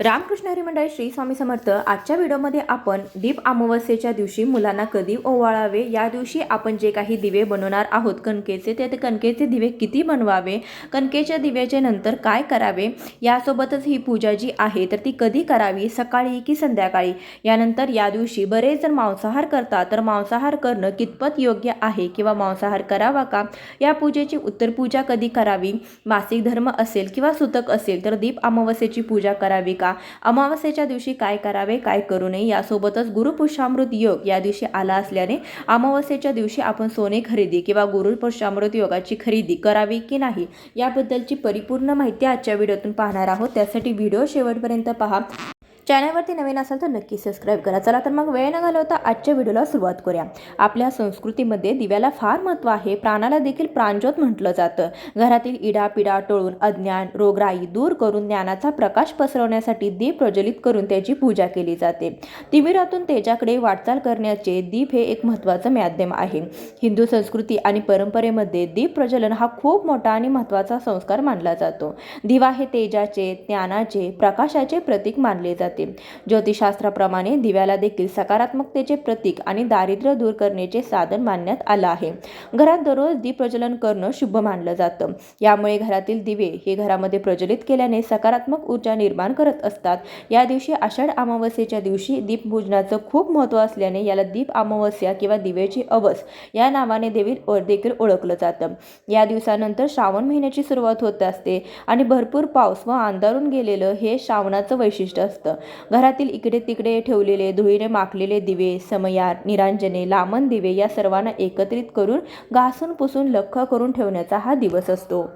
रामकृष्ण हरिमंडळ श्री स्वामी समर्थ. आजच्या व्हिडिओमध्ये आपण दीप अमावस्येच्या दिवशी मुलांना कधी ओवाळावे? या दिवशी आपण जे काही दिवे बनवणार आहोत कणकेचे ते ते कणकेचे दिवे किती बनवावे? कणकेच्या दिव्याचे नंतर काय करावे? यासोबतच ही पूजा जी आहे तर ती कधी करावी? सकाळी की संध्याकाळी? यानंतर या दिवशी बरेच जण मांसाहार करतात. तर मांसाहार करणं कितपत योग्य आहे किंवा मांसाहार करावा का? या पूजेची उत्तर पूजा कधी करावी? मासिक धर्म असेल किंवा सुतक असेल तर दीप अमावस्येची पूजा करावी का? अमावस्येच्या दिवशी काय करावे काय करू नये? यासोबतच गुरुपुष्यामृत योग या दिवशी आला असल्याने अमावस्येच्या दिवशी आपण सोने खरेदी किंवा गुरुपुष्यामृत योगाची खरेदी करावी की नाही? याबद्दलची परिपूर्ण माहिती आजच्या व्हिडिओतून पाहणार आहोत. त्यासाठी व्हिडिओ शेवटपर्यंत पहा. चॅनलवरती नवीन असाल तर नक्की सबस्क्राईब करा. चला तर मग वेळ न घालवता आजच्या व्हिडिओला सुरुवात करूया. आपल्या संस्कृतीमध्ये दिव्याला फार महत्त्व आहे. प्राणाला देखील प्राणज्योत म्हटलं जातं. घरातील इडापिडा टळून अज्ञान रोगराई दूर करून ज्ञानाचा प्रकाश पसरवण्यासाठी दीप प्रज्वलित करून त्याची पूजा केली जाते. तिमिरातून तेजाकडे वाटचाल करण्याचे दीप हे एक महत्त्वाचं माध्यम आहे. हिंदू संस्कृती आणि परंपरेमध्ये दीप प्रज्वलन हा खूप मोठा आणि महत्त्वाचा संस्कार मानला जातो. दिवा हे तेजाचे ज्ञानाचे प्रकाशाचे प्रतीक मानले जाते. ज्योतिषशास्त्राप्रमाणे दिव्याला देखील सकारात्मकतेचे प्रतीक आणि दारिद्र्य दूर करण्याचे साधन मानण्यात आलं आहे. घरात दररोज दीप प्रज्वलन करणं शुभ मानलं जातं. यामुळे घरातील दिवे हे घरामध्ये प्रज्वलित केल्याने सकारात्मक ऊर्जा निर्माण करत असतात. या दिवशी आषाढ अमावस्येच्या दिवशी दीपपूजनाचं खूप महत्त्व असल्याने याला दीप अमावस्या किंवा दिव्याची अवस या नावाने देवी देखील ओळखलं जातं. या दिवसानंतर श्रावण महिन्याची सुरुवात होत असते आणि भरपूर पाऊस व अंधारून गेलेलं हे श्रावणाचं वैशिष्ट्य असतं. घरातील इकडे तिकडे ठेवलेले धुळीने माखलेले दिवे समयार निरांजने लामन दिवे या सर्वांना एकत्रित करून घासून पुसून लख्ख करून ठेवण्याचा हा दिवस असतो.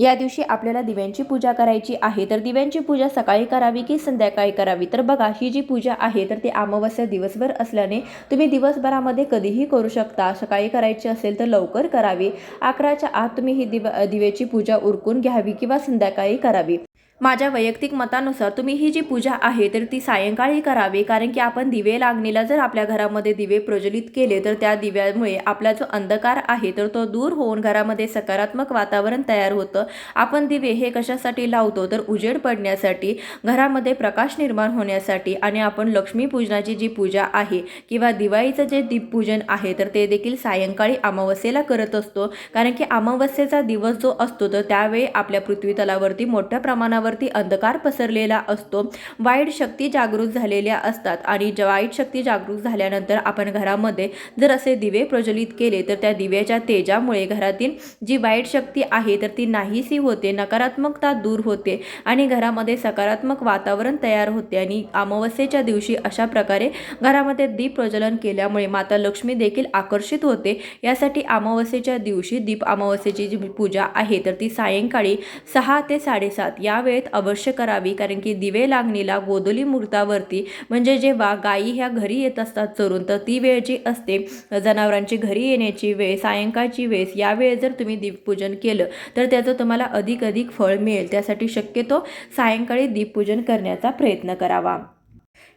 या दिवशी आपल्याला दिव्यांची पूजा करायची आहे तर दिव्यांची पूजा सकाळी करावी की संध्याकाळी करावी? तर बघा ही जी पूजा आहे तर ती अमावस्या दिवसभर असल्याने तुम्ही दिवसभरामध्ये कधीही करू शकता. सकाळी करायची असेल तर लवकर करावी. अकराच्या आत तुम्ही ही दिव दिव्याची पूजा उरकून घ्यावी किंवा संध्याकाळी करावी. माझ्या वैयक्तिक मतानुसार तुम्ही ही जी पूजा आहे तर ती सायंकाळी करावी. कारण की आपण दिवे लागणीला जर आपल्या घरामध्ये दिवे प्रज्वलित केले तर त्या दिव्यामुळे आपला जो अंधकार आहे तर तो दूर होऊन घरामध्ये सकारात्मक वातावरण तयार होतं. आपण दिवे हे कशासाठी लावतो? तर उजेड पडण्यासाठी घरामध्ये प्रकाश निर्माण होण्यासाठी आणि आपण लक्ष्मीपूजनाची जी पूजा आहे किंवा दिवाळीचं जे दीपपूजन आहे तर ते देखील सायंकाळी अमावस्येला करत असतो. कारण की अमावस्येचा दिवस जो असतो तर त्यावेळी आपल्या पृथ्वी तलावरती मोठ्या प्रमाणावर वरती अंधकार पसरलेला असतो. वाईट शक्ती जागृत झालेल्या असतात आणि ज- वाईट शक्ती जागृत झाल्यानंतर आपण घरामध्ये जर असे दिवे प्रज्वलित केले तर त्या दिव्याच्या तेजामुळे घरातील जी वाईट शक्ती आहे तर ती नाहीशी होते नकारात्मकता दूर होते आणि घरामध्ये सकारात्मक वातावरण तयार होते आणि अमावस्येच्या दिवशी अशा प्रकारे घरामध्ये दीप प्रज्वलन केल्यामुळे माता लक्ष्मी देखील आकर्षित होते. यासाठी अमावस्येच्या दिवशी दीप अमावस्येची जी पूजा आहे तर ती सायंकाळी सहा ते साडेसात या वेळेत अवश्य करावी कारण की दिवे लागणीला गोदोली मुहूर्तावरती म्हणजे जेव्हा गायी ह्या घरी येत असतात चरून तर ती वेळ जी असते जनावरांची घरी येण्याची वेळ सायंकाळची वेळ या वेळेस जर तुम्ही दीपपूजन केलं तर त्याचं तुम्हाला अधिक अधिक फळ मिळेल. त्यासाठी शक्यतो सायंकाळी दीपपूजन करण्याचा प्रयत्न करावा.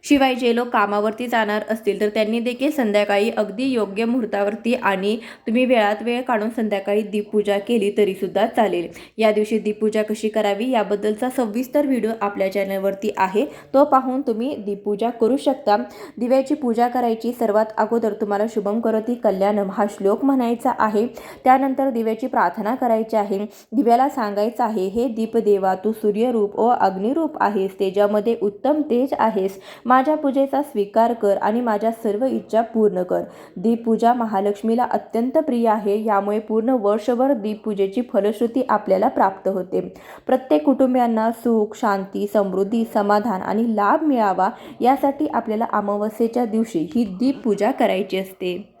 शिवाय जे लोक कामावरती जाणार असतील तर त्यांनी देखील संध्याकाळी अगदी योग्य मुहूर्तावरती आणि तुम्ही वेळात वेळ काढून संध्याकाळी दीपपूजा केली तरीसुद्धा चालेल. या दिवशी दीपपूजा कशी करावी याबद्दलचा सविस्तर व्हिडिओ आपल्या चॅनलवरती आहे. तो पाहून तुम्ही दीपपूजा करू शकता. दिव्याची पूजा करायची सर्वात अगोदर तुम्हाला शुभम करोती कल्याणम हा श्लोक म्हणायचा आहे. त्यानंतर दिव्याची प्रार्थना करायची आहे. दिव्याला सांगायचं आहे हे दीपदेवा तू सूर्यरूप व अग्निरूप आहेस तेजामध्ये उत्तम तेज आहेस. माझ्या पूजेचा स्वीकार कर आणि माझ्या सर्व इच्छा पूर्ण कर. दीपपूजा महालक्ष्मीला अत्यंत प्रिय आहे यामुळे पूर्ण वर्षभर दीपपूजेची फलश्रुती आपल्याला प्राप्त होते. प्रत्येक कुटुंबियांना सुख शांती समृद्धी समाधान आणि लाभ मिळावा यासाठी आपल्याला अमावस्येच्या दिवशी ही दीपपूजा करायची असते.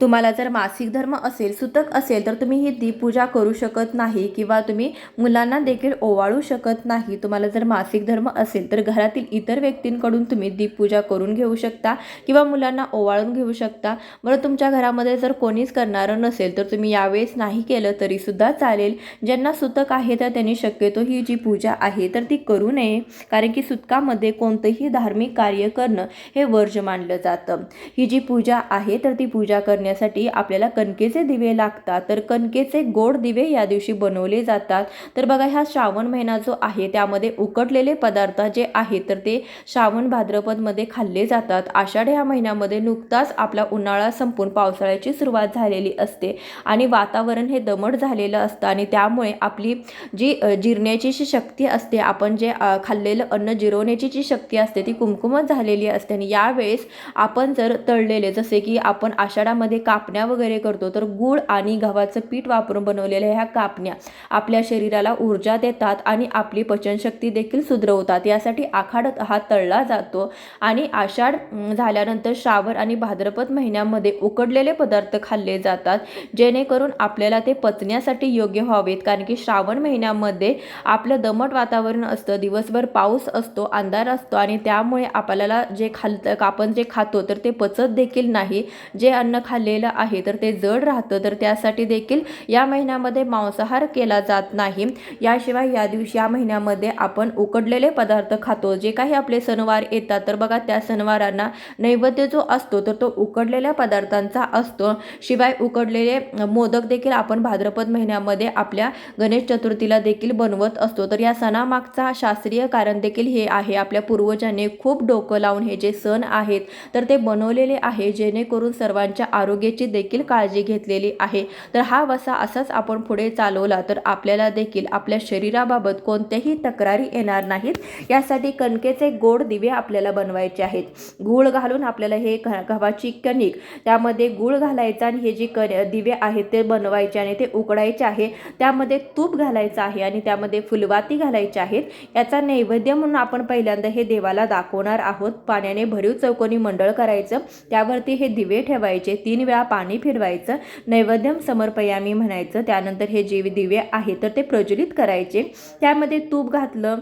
तुम्हाला जर मासिक धर्म असेल सुतक असेल तर तुम्ही ही दीपपूजा करू शकत नाही किंवा तुम्ही मुलांना देखील ओवाळू शकत नाही. तुम्हाला जर मासिक धर्म असेल तर घरातील इतर व्यक्तींकडून तुम्ही दीपपूजा करून घेऊ शकता किंवा मुलांना ओवाळून घेऊ शकता. बरं तुमच्या घरामध्ये जर कोणीच करणारं नसेल तर तुम्ही यावेळेस नाही केलं तरीसुद्धा चालेल. ज्यांना सुतक आहे तर त्यांनी शक्यतो ही जी पूजा आहे तर ती करू नये. कारण की सुतकामध्ये कोणतंही धार्मिक कार्य करणं हे वर्ज मानलं जातं. ही जी पूजा आहे तर ती पूजा करणं करण्यासाठी आपल्याला कणकेचे दिवे लागतात. तर कणकेचे गोड दिवे या दिवशी बनवले जातात. तर बघा ह्या श्रावण महिना जो आहे त्यामध्ये उकटलेले पदार्थ जे आहेत तर ते श्रावण भाद्रपदमध्ये खाल्ले जातात. आषाढ या महिन्यामध्ये नुकताच आपला उन्हाळा संपून पावसाळ्याची सुरुवात झालेली असते आणि वातावरण हे दमट झालेलं असतं आणि त्यामुळे आपली जी जिरण्याची जी शक्ती असते आपण जे खाल्लेलं अन्न जिरवण्याची जी शक्ती असते ती कुमकुमत झालेली असते आणि यावेळेस आपण जर तळलेले जसे की आपण आषाढामध्ये कापण्या वगैरे करतो तर गूळ आणि गव्हाचं पीठ वापरून बनवलेल्या ह्या कापण्या आपल्या शरीराला ऊर्जा देतात आणि आपली पचनशक्ती देखील सुधरवतात. यासाठी आखाड हा तळला जातो आणि आषाढ झाल्यानंतर श्रावण आणि भाद्रपद महिन्यामध्ये उकडलेले पदार्थ खाल्ले जातात जेणेकरून आपल्याला ते पचण्यासाठी योग्य व्हावेत. कारण की श्रावण महिन्यामध्ये आपलं दमट वातावरण असतं दिवसभर पाऊस असतो अंधार असतो आणि त्यामुळे आपल्याला जे खाल आपण जे खातो तर ते पचत देखील नाही. जे अन्न खाल्लेलं आहे. तर ते जड राहतं. तर त्यासाठी देखील या महिन्यामध्ये मांसाहार केला जात नाही. याशिवाय या दिवशी या महिन्यामध्ये आपण उकडलेले पदार्थ खातो. जे काही आपले सणवार येतात तर बघा त्या सणवारांना नैवेद्य जो असतो तर तो उकडलेल्या पदार्थांचा असतो. शिवाय उकडलेले मोदक देखील आपण भाद्रपद महिन्यामध्ये आपल्या गणेश चतुर्थीला देखील बनवत असतो. तर या सणामागचा शास्त्रीय कारण देखील हे आहे. आपल्या पूर्वजांनी खूप डोकं लावून हे जे सण आहेत तर ते बनवलेले आहे. जेणेकरून सर्वांच्या आरोग्य आरोग्याची देखील काळजी घेतलेली आहे. तर हा वसा असाच आपण पुढे चालवला तर आपल्याला देखील आपल्या शरीराबाबत कोणत्याही तक्रारी येणार नाहीत. यासाठी कणकेचे गोड दिवे आपल्याला बनवायचे आहेत. गूळ घालून आपल्याला हे गव्हाची कणिक त्यामध्ये गूळ घालायचा आणि हे जे क दिवे आहेत ते बनवायचे आणि ते उकडायचे आहे. त्यामध्ये तूप घालायचं आहे आणि त्यामध्ये फुलवाती घालायची आहेत. याचा नैवेद्य म्हणून आपण पहिल्यांदा हे देवाला दाखवणार आहोत. पाण्याने भरीव चौकोनी मंडळ करायचं. त्यावरती हे दिवे ठेवायचे. तीन वेळा पाणी फिरवायचं नैवेद्यम समर्पयामी म्हणायचं त्यानंतर हे जे दिवे आहेत तर ते प्रज्वलित करायचे. त्यामध्ये तूप घातलं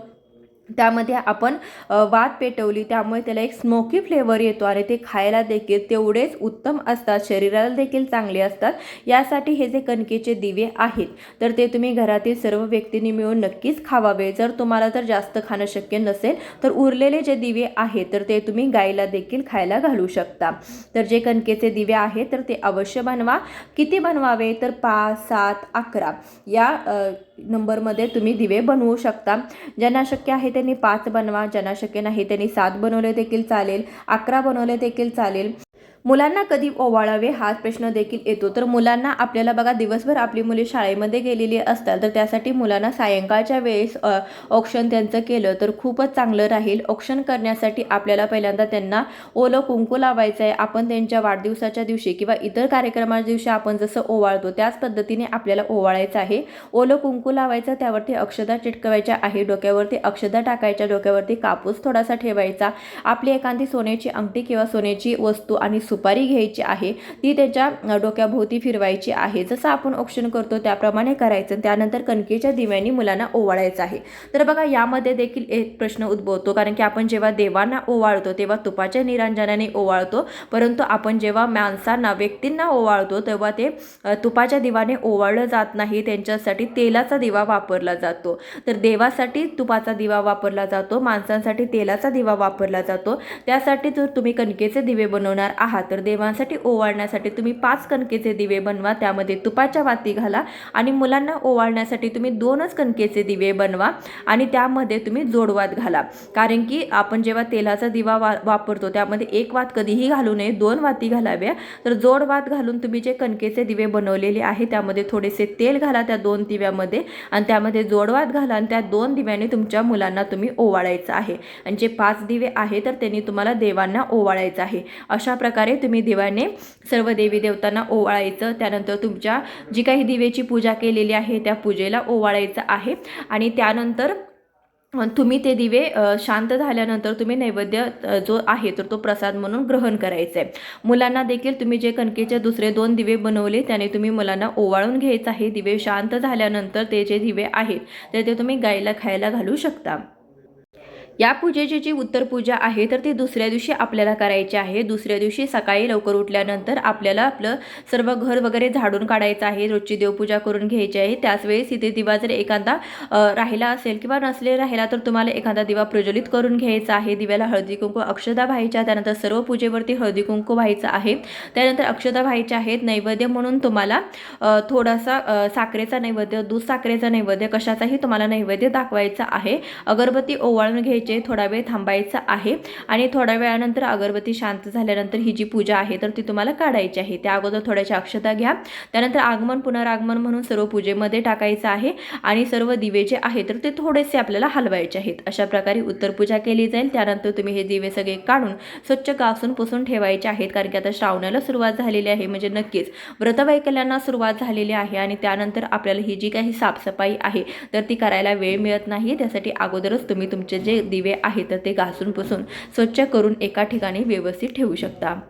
त्यामध्ये आपण वात पेटवली त्यामुळे त्याला एक स्मोकी फ्लेवर येतो आणि ते खायला देखील तेवढेच उत्तम असतात शरीराला देखील चांगले असतात. यासाठी हे जे कणकेचे दिवे आहेत तर ते तुम्ही घरातील सर्व व्यक्तींनी मिळून नक्कीच खावावे. जर तुम्हाला तर जास्त खाणं शक्य नसेल तर उरलेले जे दिवे आहेत तर ते तुम्ही गाईला देखील खायला घालू शकता. तर जे कणकेचे दिवे आहेत तर ते अवश्य बनवा. किती बनवावे? तर पाच सात अकरा. या नंबरमध्ये तुम्ही दिवे बनवू शकता. ज्यांना शक्य आहे ते त्यांनी पाच बनवा ज्यांना शक्य नाही त्यांनी सात बनवले देखील चालेल अकरा बनवले देखील चालेल. मुलांना कधी ओवाळावे हा प्रश्न देखील येतो. तर मुलांना आपल्याला बघा दिवसभर आपली मुले शाळेमध्ये गेलेली असतात. तर त्यासाठी मुलांना सायंकाळच्या वेळेस अ, औक्षण त्यांचं केलं तर खूपच चांगलं राहील. औक्षण करण्यासाठी आपल्याला पहिल्यांदा त्यांना ओलं कुंकू लावायचं आहे. आपण त्यांच्या वाढदिवसाच्या दिवशी किंवा इतर कार्यक्रमाच्या दिवशी आपण जसं ओवाळतो त्याच पद्धतीने आपल्याला ओवाळायचं आहे. ओलं कुंकू लावायचं त्यावरती अक्षदा चिटकवायच्या आहे डोक्यावरती अक्षदा टाकायच्या डोक्यावरती कापूस थोडासा ठेवायचा. आपली एखादी सोन्याची अंगठी किंवा सोन्याची वस्तू आणि सुपारी घ्यायची आहे ती त्याच्या डोक्याभोवती फिरवायची आहे. जसं आपण औक्षण करतो त्याप्रमाणे करायचं. त्यानंतर कणकेच्या दिव्यांनी मुलांना ओवाळायचं आहे. तर बघा यामध्ये देखील एक प्रश्न उद्भवतो. कारण की आपण जेव्हा देवांना ओवाळतो तेव्हा तुपाच्या निरांजनाने ओवाळतो. परंतु आपण जेव्हा माणसांना व्यक्तींना ओवाळतो तेव्हा ते तुपाच्या दिवाने ओवाळलं जात नाही. त्यांच्यासाठी तेलाचा दिवा वापरला जातो. तर देवासाठी तुपाचा दिवा वापरला जातो. माणसांसाठी तेलाचा दिवा वापरला जातो. त्यासाठी जर तुम्ही कणकेचे दिवे बनवणार आहात तर देवांसाठी ओवाळण्यासाठी तुम्ही पाच कणकेचे दिवे बनवा त्यामध्ये तुपाच्या वाती घाला आणि मुलांना ओवाळण्यासाठी तुम्ही दोनच कणकेचे दिवे बनवा आणि त्यामध्ये तुम्ही जोडवात घाला. कारण की आपण जेव्हा तेलाचा दिवा वा वापरतो त्यामध्ये एक वात कधीही घालू नये दोन वाती घालाव्या. तर जोड वात घालून तुम्ही जे कणकेचे दिवे बनवलेले आहे त्यामध्ये थोडेसे तेल घाला त्या दोन दिव्यामध्ये आणि त्यामध्ये जोडवात घाला आणि त्या दोन दिव्याने तुमच्या मुलांना तुम्ही ओवाळायचं आहे. आणि जे पाच दिवे आहे तर त्यांनी तुम्हाला देवांना ओवाळायचं आहे. अशा प्रकारे तुम्ही दिव्याने सर्व देवी देवतांना ओवाळायचं. त्यानंतर तुमच्या जी काही दिवेची पूजा केलेली आहे त्या पूजेला ओवाळायचं आहे. आणि त्यानंतर तुम्ही ते दिवे शांत झाल्यानंतर तुम्ही नैवेद्य जो आहे तर तो प्रसाद म्हणून ग्रहण करायचा आहे मुलांना देखील तुम्ही जे कणकेचे दुसरे दोन दिवे बनवले त्याने तुम्ही मुलांना ओवाळून घ्यायचं आहे. दिवे शांत झाल्यानंतर ते जे दिवे आहेत तर ते तुम्ही गाईला खायला घालू शकता. या पूजेची जी उत्तर पूजा आहे तर ती दुसऱ्या दिवशी आपल्याला करायची आहे. दुसऱ्या दिवशी सकाळी लवकर उठल्यानंतर आपल्याला आपलं सर्व घर वगैरे झाडून काढायचं आहे रोजची देवपूजा करून घ्यायची आहे. त्याच वेळेस इथे दिवा जर एखादा राहिला असेल किंवा नसले राहिला तर तुम्हाला एखादा दिवा प्रज्वलित करून घ्यायचा आहे. दिव्याला हळदी कुंकू अक्षदा व्हायच्या त्यानंतर सर्व पूजेवरती हळदी कुंकू व्हायचं आहे. त्यानंतर अक्षदा व्हायच्या आहेत नैवेद्य म्हणून तुम्हाला थोडासा साखरेचा नैवेद्य दूध साखरेचा नैवेद्य कशाचाही तुम्हाला नैवेद्य दाखवायचा आहे. अगरबत्ती ओवाळून घ्यायची म्हणजे थोडा वेळ थांबायचं आहे. आणि थोड्या वेळानंतर अगरबत्ती शांत झाल्यानंतर ही जी पूजा आहे तर ती तुम्हाला काढायची आहे. त्या अगोदर थोड्याशा अक्षता घ्या. त्यानंतर आगमन पुनरागमन म्हणून सर्व पूजेमध्ये टाकायचं आहे. आणि सर्व दिवे जे आहे तर ते थोडेसे आपल्याला हलवायचे आहेत. अशा प्रकारे उत्तर पूजा केली जाईल. त्यानंतर तुम्ही हे दिवे सगळे काढून स्वच्छ घासून पुसून ठेवायचे आहेत. कारण की आता श्रावणाला सुरुवात झालेली आहे म्हणजे नक्कीच व्रतवैकल्यांना सुरुवात झालेली आहे. आणि त्यानंतर आपल्याला ही जी काही साफसफाई आहे तर ती करायला वेळ मिळत नाही. त्यासाठी अगोदरच तुम्ही तुमचे जे दिवे आहे तर ते घासून पुसून स्वच्छ करून एका ठिकाणी व्यवस्थित ठेवू शकता.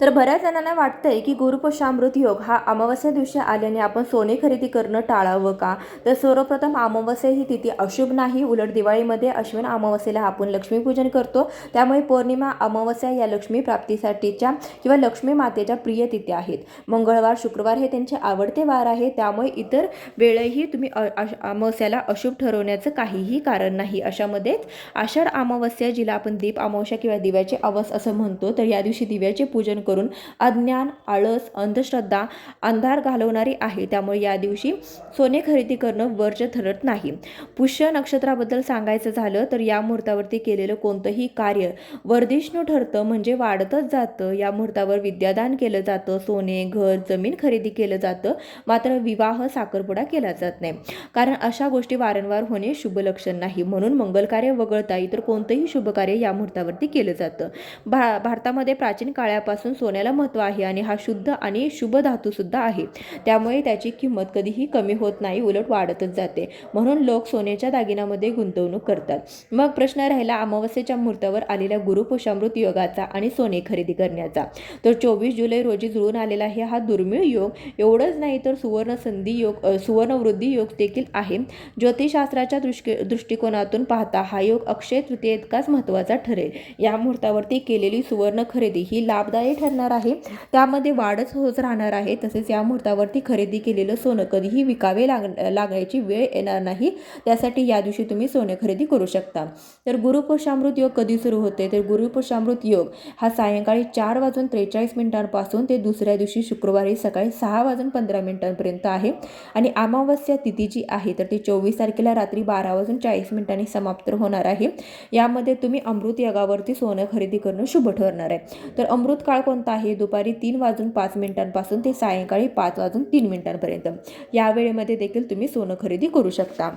तर बऱ्याच जणांना वाटतंय की गुरुपुषामृत योग हा अमावस्या दिवशी आल्याने आपण सोने खरेदी करणं टाळावं का? तर सर्वप्रथम अमावस्या ही तिथी अशुभ नाही. उलट दिवाळीमध्ये अश्विन अमावस्येला आपण लक्ष्मीपूजन करतो. त्यामुळे पौर्णिमा अमावस्या या लक्ष्मी प्राप्तीसाठीच्या किंवा लक्ष्मी मातेच्या प्रिय तिथी आहेत. मंगळवार शुक्रवार हे त्यांचे आवडते वार आहे. त्यामुळे इतर वेळही तुम्ही अ- अश- अमावस्याला अशुभ ठरवण्याचं काहीही कारण नाही. अशामध्येच आषाढ अमावस्या जिला आपण दीप अमावस्या किंवा दिव्याचे अवस असं म्हणतो तर या दिवशी दिव्याचे पूजन करून अज्ञान आळस अंधश्रद्धा अंधार घालवणारी आहे. त्यामुळे या दिवशी सोने खरेदी करणं वर्ज ठरत नाही. पुष्य नक्षत्राबद्दल सांगायचं झालं तर या मुहूर्तावरती केलेलं कोणतंही कार्य वर्धिष्णू ठरतं म्हणजे वाढतच जातं. या मुहूर्तावर विद्यादान केलं जातं सोने घर जमीन खरेदी केलं जातं. मात्र विवाह साखरपुडा केला जात नाही. कारण अशा गोष्टी वारंवार होणे शुभ लक्षण नाही. म्हणून मंगलकार्य वगळता इतर कोणतंही शुभकार्य या मुहूर्तावरती केलं जातं. भा भारतामध्ये प्राचीन काळापासून सोन्याला महत्त्व आहे आणि हा शुद्ध आणि शुभ धातू सुद्धा आहे. त्यामुळे त्याची किंमत कधीही कमी होत नाही उलट वाढतच जाते. म्हणून लोक सोन्याच्या दागिन्यामध्ये गुंतवणूक करतात. मग प्रश्न राहिला अमावस्येच्या मुहूर्तावर आलेल्या गुरुपुषामृत योगाचा आणि सोने खरेदी करण्याचा. तर चोवीस जुलै रोजी जुळून आलेला आहे हा दुर्मिळ योग एवढंच नाही तर सुवर्ण संधी योग सुवर्णवृद्धी सुवर्ण वृद्धी योग देखील आहे. ज्योतिषशास्त्राच्या दृष्टी दृष्टिकोनातून पाहता हा योग अक्षय तृतीयेतकाच महत्त्वाचा ठरेल. या मुहूर्तावरती केलेली सुवर्ण खरेदी ही लाभदायी ठरणार आहे. त्यामध्ये वाढच होत राहणार आहे. तसेच या मुहूर्तावरती खरेदी केलेलं सोनं कधीही विकावे लाग लागण्याची वेळ येणार नाही. त्यासाठी या दिवशी तुम्ही सोने खरेदी करू शकता. तर गुरुपुषामृत योग कधी सुरू होते? तर गुरुपुषामृत योग हा सायंकाळी चार वाजून त्रेचाळीस मिनिटांपासून ते दुसऱ्या दिवशी शुक्रवारी सकाळी सहा वाजून पंधरा मिनिटांपर्यंत आहे. आणि अमावस्या तिथी जी आहे. तर ती चोवीस तारखेला रात्री बारा वाजून चाळीस मिनिटांनी समाप्त होणार आहे. यामध्ये तुम्ही अमृत यागावरती सोनं खरेदी करणं शुभ ठरणार आहे. तर अमृत काळ कोण कोणता आहे. दुपारी तीन वाजून पाच मिनिटांपासून ते सायंकाळी पाच वाजून तीन मिनिटांपर्यंत. या वेळेमध्ये देखील तुम्ही सोनं खरेदी करू शकता.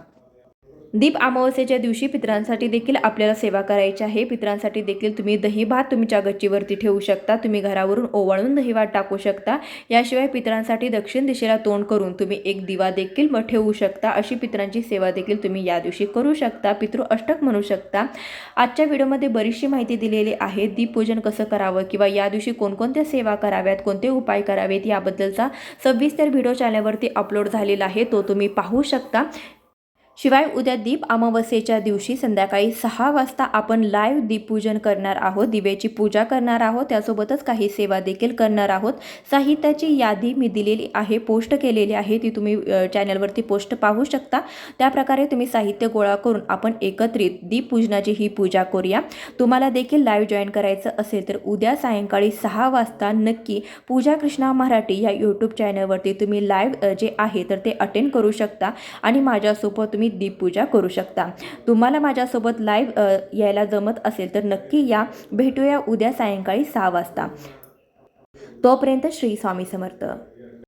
दीप अमावस्येच्या दिवशी पितरांसाठी देखील आपल्याला सेवा करायची आहे. पितरांसाठी देखील तुम्ही दही भात तुमच्या गच्चीवरती ठेवू शकता. तुम्ही घरावरून ओवाळून दही भात टाकू शकता. याशिवाय पितरांसाठी दक्षिण दिशेला तोंड करून तुम्ही एक दिवा देखील म- ठेवू शकता. अशी पितरांची सेवा देखील तुम्ही या दिवशी करू शकता. पितृ अष्टक म्हणू शकता. आजच्या व्हिडिओमध्ये बरीचशी माहिती दिलेली आहे. दीपपूजन कसं करावं किंवा या दिवशी कोणकोणत्या सेवा कराव्यात कोणते उपाय करावेत याबद्दलचा सविस्तर व्हिडिओ चॅनलवरती अपलोड झालेला आहे. तो तुम्ही पाहू शकता. शिवाय उद्या दीप अमावस्येच्या दिवशी संध्याकाळी सहा वाजता आपण लाईव्ह दीपपूजन करणार आहोत दिव्याची पूजा करणार आहोत त्यासोबतच काही सेवा देखील करणार आहोत. साहित्याची यादी मी दिलेली आहे पोस्ट केलेली आहे ती तुम्ही चॅनलवरती पोस्ट पाहू शकता. त्याप्रकारे तुम्ही साहित्य गोळा करून आपण एकत्रित दीपपूजनाची ही पूजा करूया. तुम्हाला देखील लाईव्ह जॉईन करायचं असेल तर उद्या सायंकाळी सहा वाजता नक्की पूजा कृष्णा मराठी या यूट्यूब चॅनलवरती तुम्ही लाईव्ह जे आहे तर ते अटेंड करू शकता. आणि माझ्यासोबत तुम्ही तुम्ही दीपपूजा करू शकता. तुम्हाला माझ्यासोबत लाईव्ह यायला जमत असेल तर नक्की या. भेटूया उद्या सायंकाळी सहा वाजता. तोपर्यंत श्री स्वामी समर्थ.